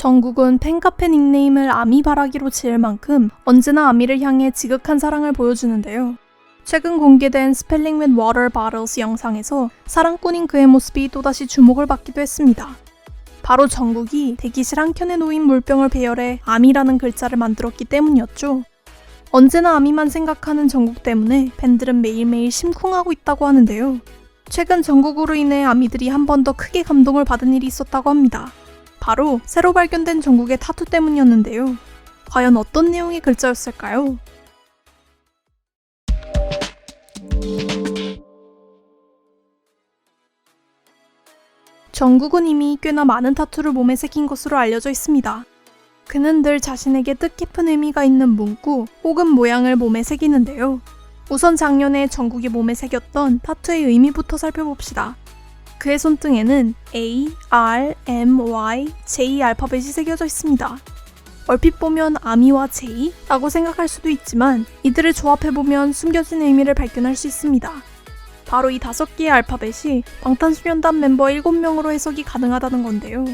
정국은 팬카페 닉네임을 아미바라기로 지을 만큼 언제나 아미를 향해 지극한 사랑을 보여주는데요. 최근 공개된 스펠링 with water bottles 영상에서 사랑꾼인 그의 모습이 또다시 주목을 받기도 했습니다. 바로 정국이 대기실 한켠에 놓인 물병을 배열해 아미라는 글자를 만들었기 때문이었죠. 언제나 아미만 생각하는 정국 때문에 팬들은 매일매일 심쿵하고 있다고 하는데요. 최근 정국으로 인해 아미들이 한 번 더 크게 감동을 받은 일이 있었다고 합니다. 바로 새로 발견된 정국의 타투 때문이었는데요. 과연 어떤 내용의 글자였을까요? 정국은 이미 꽤나 많은 타투를 몸에 새긴 것으로 알려져 있습니다. 그는 늘 자신에게 뜻깊은 의미가 있는 문구 혹은 모양을 몸에 새기는데요. 우선 작년에 정국이 몸에 새겼던 타투의 의미부터 살펴봅시다. 그의 손등에는 A, R, M, Y, J 알파벳이 새겨져 있습니다. 얼핏 보면 아미와 J라고 생각할 수도 있지만 이들을 조합해보면 숨겨진 의미를 발견할 수 있습니다. 바로 이 다섯 개의 알파벳이 방탄소년단 멤버 7명으로 해석이 가능하다는 건데요.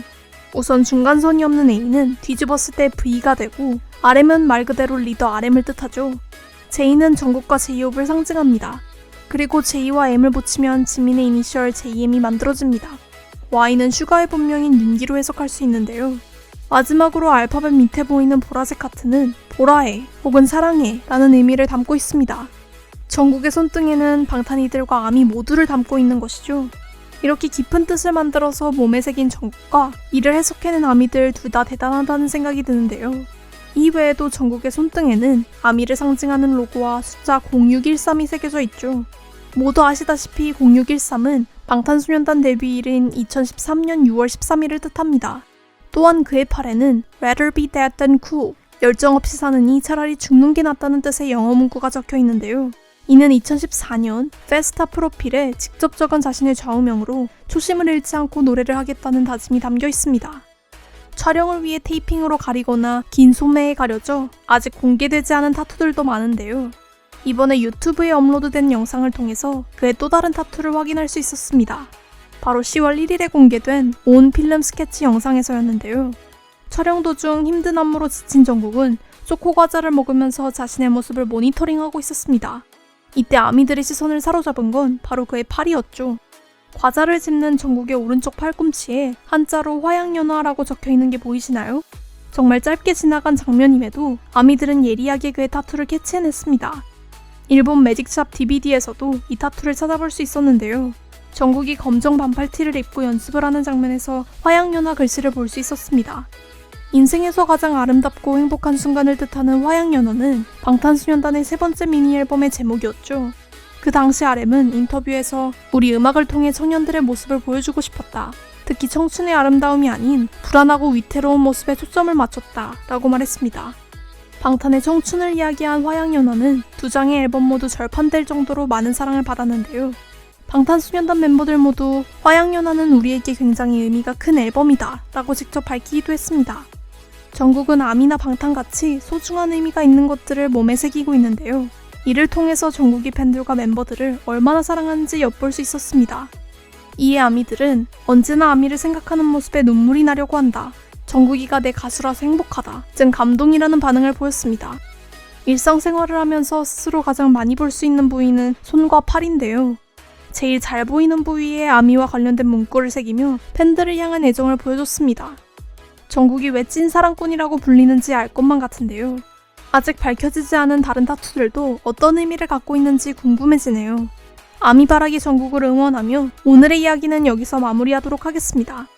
우선 중간선이 없는 A는 뒤집었을 때 V가 되고 RM은 말 그대로 리더 RM을 뜻하죠. J는 전국과 제이홉을 상징합니다. 그리고 J와 M을 붙이면 지민의 이니셜 JM이 만들어집니다. Y는 슈가의 본명인 윤기로 해석할 수 있는데요. 마지막으로 알파벳 밑에 보이는 보라색 하트는 보라해 혹은 사랑해 라는 의미를 담고 있습니다. 전국의 손등에는 방탄이들과 아미 모두를 담고 있는 것이죠. 이렇게 깊은 뜻을 만들어서 몸에 새긴 전국과 이를 해석해낸 아미들 둘 다 대단하다는 생각이 드는데요. 이 외에도 전국의 손등에는 아미를 상징하는 로고와 숫자 0613이 새겨져 있죠. 모두 아시다시피 0613은 방탄소년단 데뷔일인 2013년 6월 13일을 뜻합니다. 또한 그의 팔에는 rather be dead than cool, 열정 없이 사느니 차라리 죽는 게 낫다는 뜻의 영어 문구가 적혀 있는데요. 이는 2014년 페스타 프로필에 직접 적은 자신의 좌우명으로 초심을 잃지 않고 노래를 하겠다는 다짐이 담겨 있습니다. 촬영을 위해 테이핑으로 가리거나 긴 소매에 가려져 아직 공개되지 않은 타투들도 많은데요. 이번에 유튜브에 업로드된 영상을 통해서 그의 또 다른 타투를 확인할 수 있었습니다. 바로 10월 1일에 공개된 온 필름 스케치 영상에서였는데요. 촬영 도중 힘든 안무로 지친 정국은 초코 과자를 먹으면서 자신의 모습을 모니터링하고 있었습니다. 이때 아미들의 시선을 사로잡은 건 바로 그의 팔이었죠. 과자를 집는 정국의 오른쪽 팔꿈치에 한자로 화양연화라고 적혀 있는 게 보이시나요? 정말 짧게 지나간 장면임에도 아미들은 예리하게 그의 타투를 캐치해냈습니다. 일본 매직샵 DVD에서도 이 타투를 찾아볼 수 있었는데요. 정국이 검정 반팔 티를 입고 연습을 하는 장면에서 화양연화 글씨를 볼 수 있었습니다. 인생에서 가장 아름답고 행복한 순간을 뜻하는 화양연화는 방탄소년단의 세 번째 미니 앨범의 제목이었죠. 그 당시 RM은 인터뷰에서 우리 음악을 통해 청년들의 모습을 보여주고 싶었다. 특히 청춘의 아름다움이 아닌 불안하고 위태로운 모습에 초점을 맞췄다. 라고 말했습니다. 방탄의 청춘을 이야기한 화양연화는 두 장의 앨범 모두 절판될 정도로 많은 사랑을 받았는데요. 방탄소년단 멤버들 모두 화양연화는 우리에게 굉장히 의미가 큰 앨범이다. 라고 직접 밝히기도 했습니다. 전국은 아미나 방탄같이 소중한 의미가 있는 것들을 몸에 새기고 있는데요. 이를 통해서 전국이 팬들과 멤버들을 얼마나 사랑하는지 엿볼 수 있었습니다. 이에 아미들은 언제나 아미를 생각하는 모습에 눈물이 나려고 한다. 정국이가 내 가수라서 행복하다. จึ 감동이라는 반응을 보였습니다. 일상생활을 하면서 스스로 가장 많이 볼 수 있는 부위는 손과 팔인데요. 제일 잘 보이는 부위에 아미와 관련된 문구를 새기며 팬들을 향한 애정을 보여줬습니다. 정국이 왜 찐 사랑꾼이라고 불리는지 알 것만 같은데요. 아직 밝혀지지 않은 다른 타투들도 어떤 의미를 갖고 있는지 궁금해지네요. 아미바라기 전국을 응원하며 오늘의 이야기는 여기서 마무리하도록 하겠습니다.